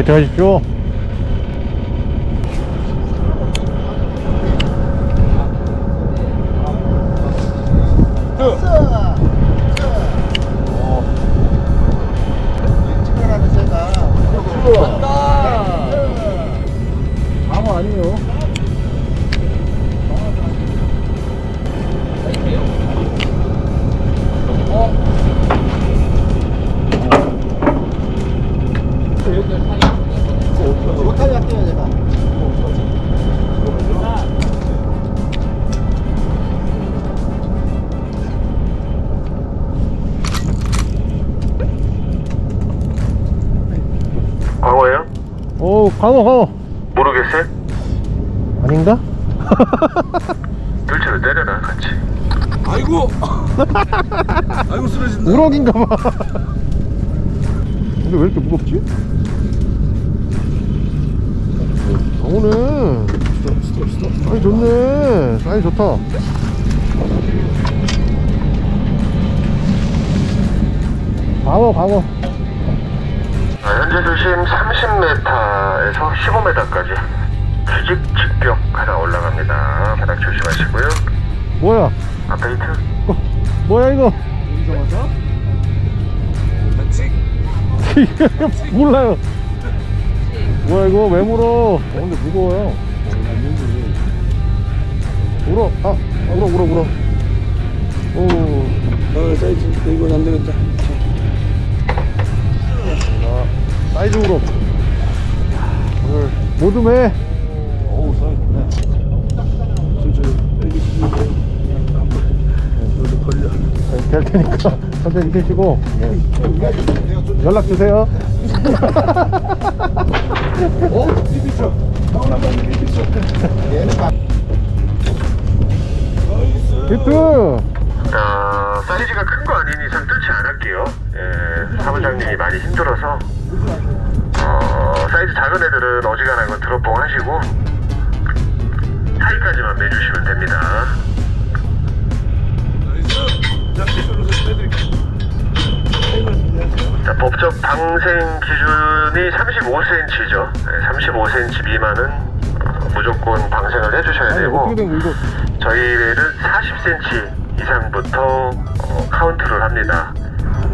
파이팅 하십시오. 광어, 광어. 모르겠어요? 아닌가? 둘째로 때려라 같이 아이고 아이고 쓰러진다 우럭인가 봐. 근데 왜 이렇게 무겁지? 오늘 사이 좋네. 사이 좋다. 광어, 광어. 아, 현재 수심 30m에서 15m까지 규직 직벽 하나 올라갑니다 바닥 조심하시고요 뭐야? 앞에 히트 어, 뭐야 이거? 같이 몰라요. 뭐야 이거 왜 물어? 어, 근데 무거워요. 울어. 아, 울어, 울어, 울어. 오. 어 사이즈 이건 안 되겠다 사이즈 울어. 오늘 해. 어우 사이즈 천천히 여기 여기 걸려 네, 될 테니까 천천히 드시고 연락 주세요. 어? 무조건 방생을 해주셔야 되고? 저희 레는 40cm 이상부터 어, 카운트를 합니다.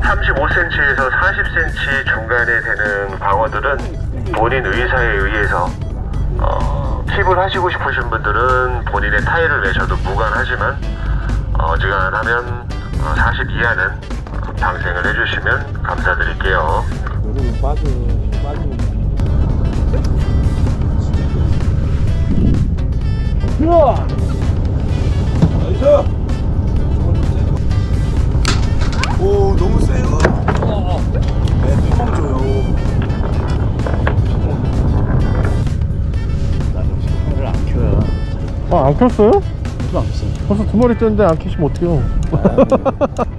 35cm에서 40cm 중간에 되는 광어들은 본인 의사에 의해서 어, 킵을 하시고 싶으신 분들은 본인의 타일을 내셔도 무관하지만 어, 어지간하면 어, 40 이하는 어, 방생을 해주시면 감사드릴게요. 빠져 우와. 나이스 오 너무 세요 네 뚜껑 줘요 난 역시 카메라를 안 켜요 아, 안 켰어요? 저도 안 켰어요 벌써 두 마리 떴는데 안 켜시면 어떡해요?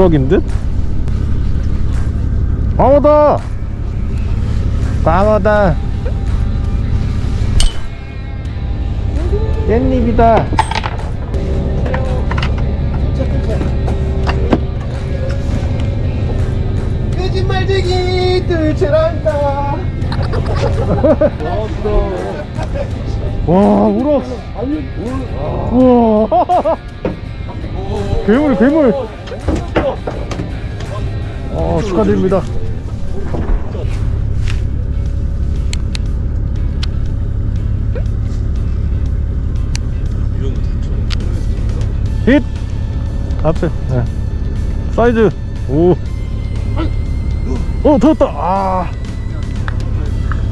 우럭인 듯? 광어다! 광어다! 깻잎이다! 거짓말쟁이 뜰채란다 와, 우럭! 우와! 괴물, 괴물! 어, 축하드립니다. 힛! 앞에, 네. 사이즈, 오. 어, 들었다! 아.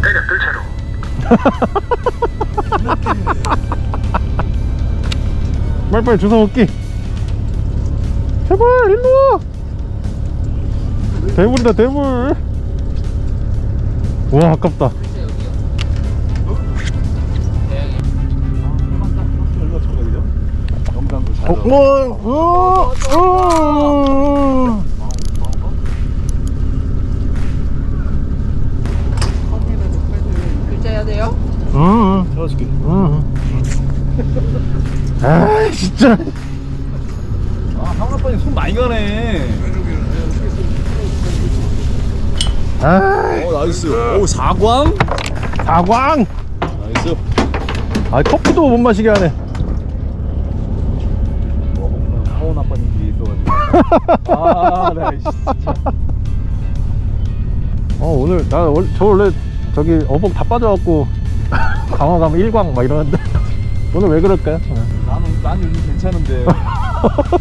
때려 뜰채로. 빨리빨리 주워 먹기. 제발, 일로 와! 대물이다, 대물! 와, 아깝다. 경상도 어, 어, 어. 글자야 돼요? 응. 응. 아, 진짜. 아, 많이 가네. 아, 어, 나이스. 오, 사광? 사광. 나이스. 아, 커피도 못 마시게 하네. 어, 하원 아빠님 뒤에 있어가지고. 아, 나 진짜. 어, 오늘, 나, 원- 저 원래 저기 어복 다 빠져갖고 강화 가면 일광 막 이러는데. 오늘 왜 그럴까요? 나는, 난 요즘 괜찮은데.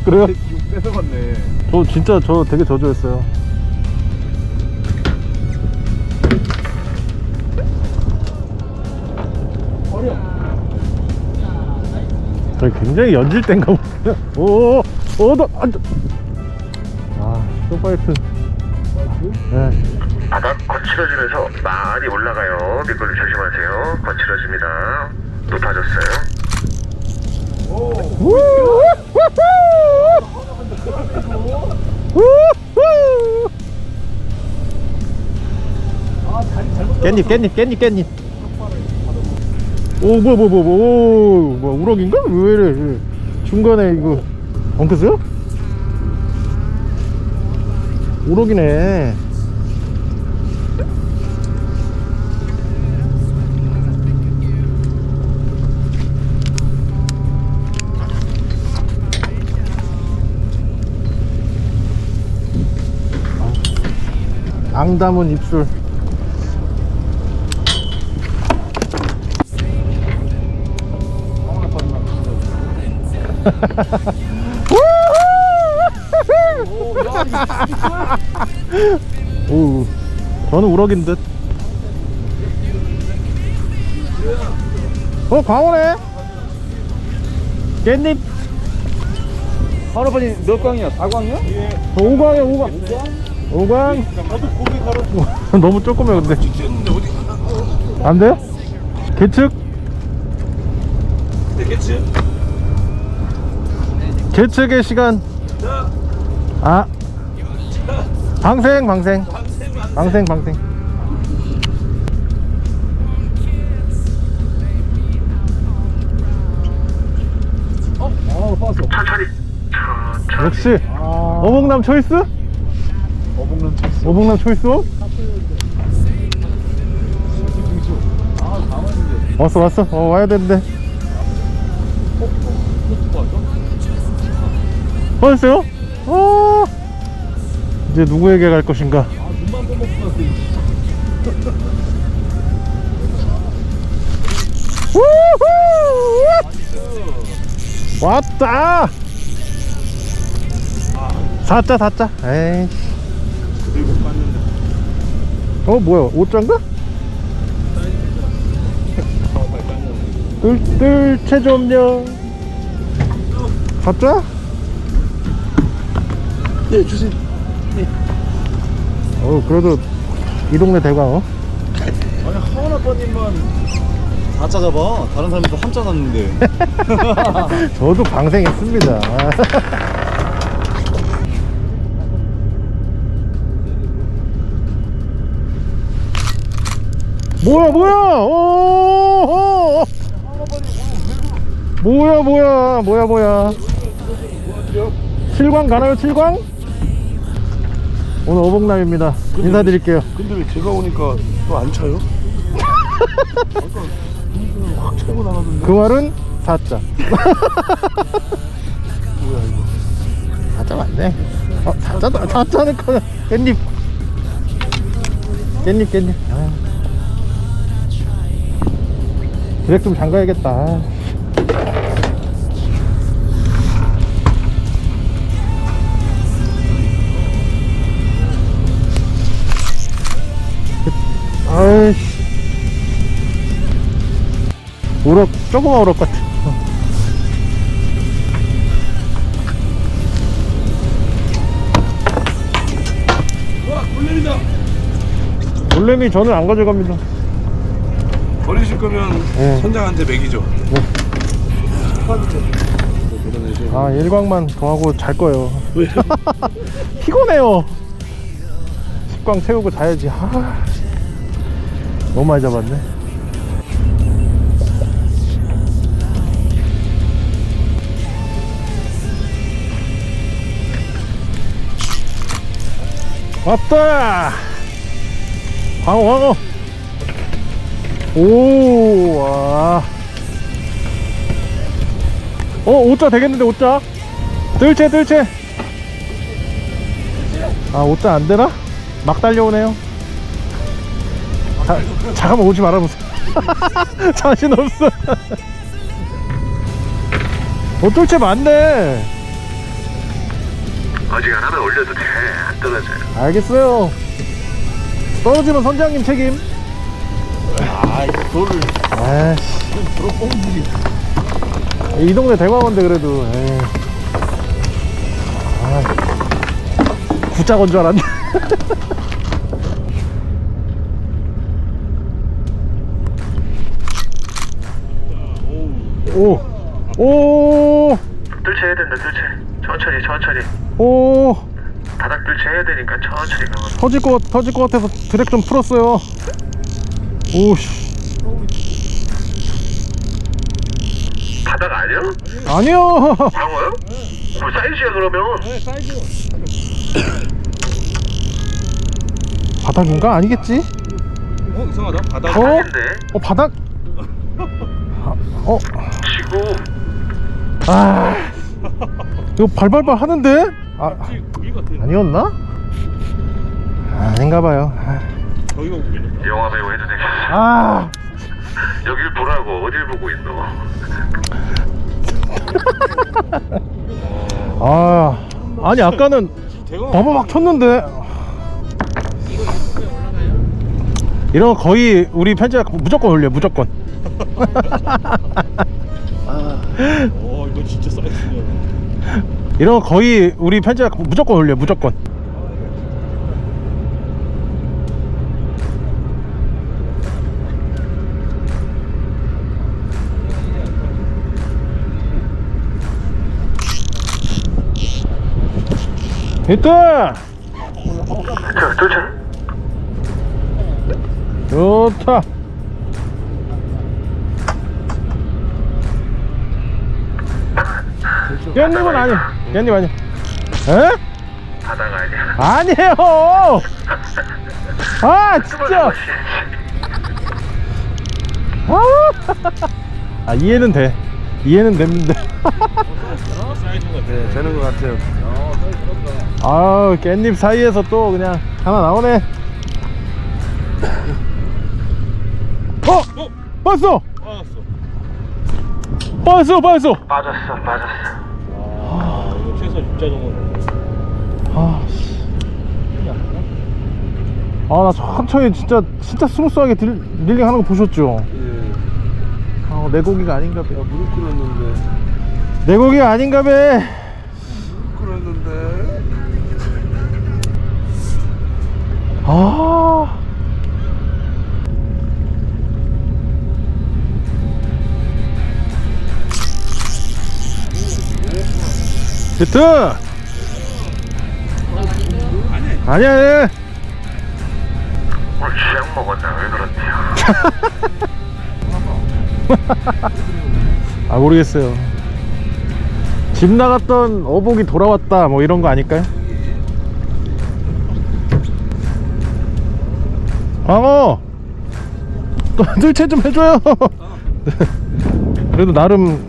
그래요? 뺏어갔네. 저 진짜 저 되게 저조했어요. 저 굉장히 연질된가 보네요. 오, 오, 나, 안, 돼. 아, 쇼파이트. 네. 바닥 거칠어지면서 많이 올라가요. 미끄러 조심하세요. 거칠어집니다. 높아졌어요. 우, 우후! 우 후! 깻잎, 깻잎, 깻잎, 깻잎. 오, 뭐야, 뭐야, 뭐야, 뭐야, 우럭인가? 왜 이래? 중간에 이거, 엉크스요? 우럭이네. 앙담은 입술. 오, 저는 우럭인 듯. 어, 광어네? 깻잎. 하원 아빠님 몇 광이야? 사광이야? 어, 오광이야, 오광. 오광. 나도 고기 가루 너무 조그매, 근데. 어디? 안 돼요? 계측? 되겠지? 계측의 시간. 자, 아. 방생, 방생. 방생, 방생. 아, 빠졌어. 천천히. 천천히. 역시. 어복남 초이스? 어복남 쳤어. 어복남 초이스? 아, 당황했는데. 왔어, 왔어. 어, 와야 되는데. 왔어요? 어. 이제 누구에게 갈 것인가? 왔다! 사자, 사자. 에이. 어, 뭐야? 옷장가? 뜰뜰 체조업령. 사자? 네, 주세요. 어, 그래도 이 동네 대광어. 아니, 하원 아빠님만 4자 잡아. 다른 사람도 한자 났는데. 저도 방생했습니다. 뭐야 뭐야? 오 뭐야 뭐야? 뭐야 뭐야? 칠광 가나요 칠광? 오늘 어복남입니다. 인사드릴게요. 근데 왜 제가 오니까 또 안 차요? 아까 확 차고 나갔는데. 그 말은 사자 뭐야, 이거. 사자 맞네. 어, 사자도 사자는 커 깻잎. 깻잎 깻잎. 아. 드랙 좀 잠가야겠다 아. 아이씨 우럭 조그만 우럭 같아 와, 돌림이다. 놀래미 저는 안 가져갑니다 버리실 거면 예. 선장한테 먹이죠. 하셨잖아요. 저. 아 일광만 더 하고 잘 거예요 왜? 피곤해요 식광 채우고 자야지 아, 너무 많이 잡았네 왔다 광어 광어 오 와. 어 5자 되겠는데 5자? 뜰채 뜰채. 아 5자 안 되나? 막 달려오네요. 자, 잠깐만 오지 말아보세요. 자신 없어. 어 뜰채 많네. 어지간하면 올려도 돼. 안 떨어져요. 알겠어요. 떨어지면 선장님 책임 아, 이거 돌을 아이씨 도로 뽕들이. 이 동네 대광원데 그래도 에이. 아, 구자 건줄 알았네 오, 오, 뜰채 해야 된다, 뜰채. 천천히, 천천히. 오, 바닥 뜰채 해야 되니까 천천히 가면. 터질 것, 같- 터질 것 같아서 드랙 좀 풀었어요. 오씨, 바닥 아니야? 아니요. 방어요? 뭐 사이즈야, 그러면? 바닥인가? 아니겠지? 어, 이상하다. 바닥. 어? 아닌데? 어, 바닥? 아, 어, 치고. 아, 이거 발발발 하는데? 아. 아니었나? 아닌가 봐요. 아, 저기가 보이네. 영화 배우 해도 되겠어. 아, 여길 보라고, 어딜 보고 있어. 아, 아니 아까는. 버버 막 쳤는데. 이런 거 거의 우리 편집 무조건 올려 무조건. 어, 이거 진짜 사이즈냐. 이런 거 거의 우리 편집 무조건 올려 무조건. 있다. 자, 뜰채. 좋다. 깻잎은 아니. 깻잎 아니. 에? 바닥 아니야. 아니에요. 아 진짜. 아, 아 이해는 돼. 이해는 됩니다. 네, 되는 것 같아요. 아 깻잎 사이에서 또 그냥 하나 나오네. 어? 빠졌어. 봤어 봤어. 빠졌어, 빠졌어. 아, 이거 최소 6자 정도. 아, 씨. 아, 나 천천히 진짜, 진짜 스무스하게 딜, 릴링 하는 거 보셨죠? 예. 아, 내 고기가 아닌가 봐. 무릎 꿇었는데. 내 고기가 아닌가 봐. 꿇었는데. 아. 히트! 아니야, 아니야. 오늘 쥐약 먹었나? 왜 그런데요? 아, 모르겠어요. 집 나갔던 어복이 돌아왔다, 뭐 이런 거 아닐까요? 광어! 또 들채 좀 해줘요! 그래도 나름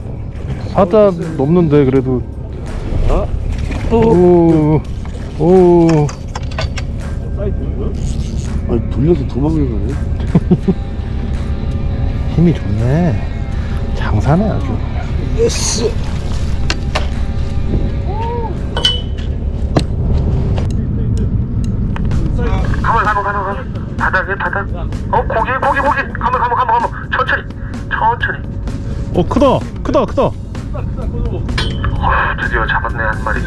사자 넘는데, 그래도. 오, 오. 아니, 돌려서 도망을 가네. 힘이 좋네. 장사네, 아주. 예스. 가만, 가만, 가만, 가만. 바닥에, 바닥. 어, 고기, 고기, 고기. 가만, 가만, 가만, 가만. 천천히, 천천히. 어, 크다! 크다, 크다! 어, 드디어 잡았네, 한 마리.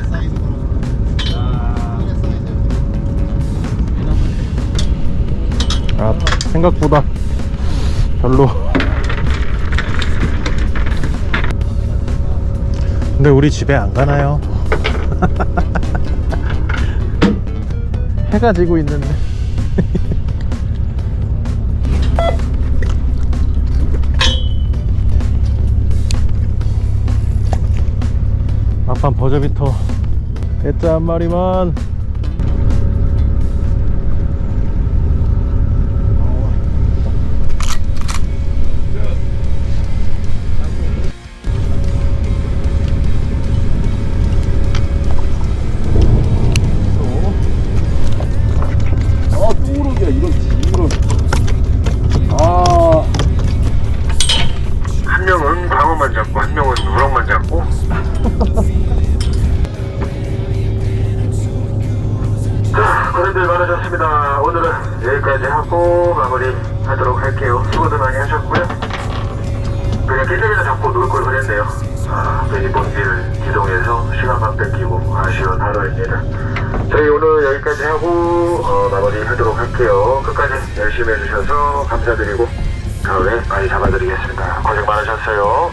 아, 생각보다 별로. 근데 우리 집에 안 가나요? 해가 지고 있는데 막판 버저비터 됐자 한 마리만 열심히 해주셔서 감사드리고 다음에 많이 잡아드리겠습니다. 고생 많으셨어요.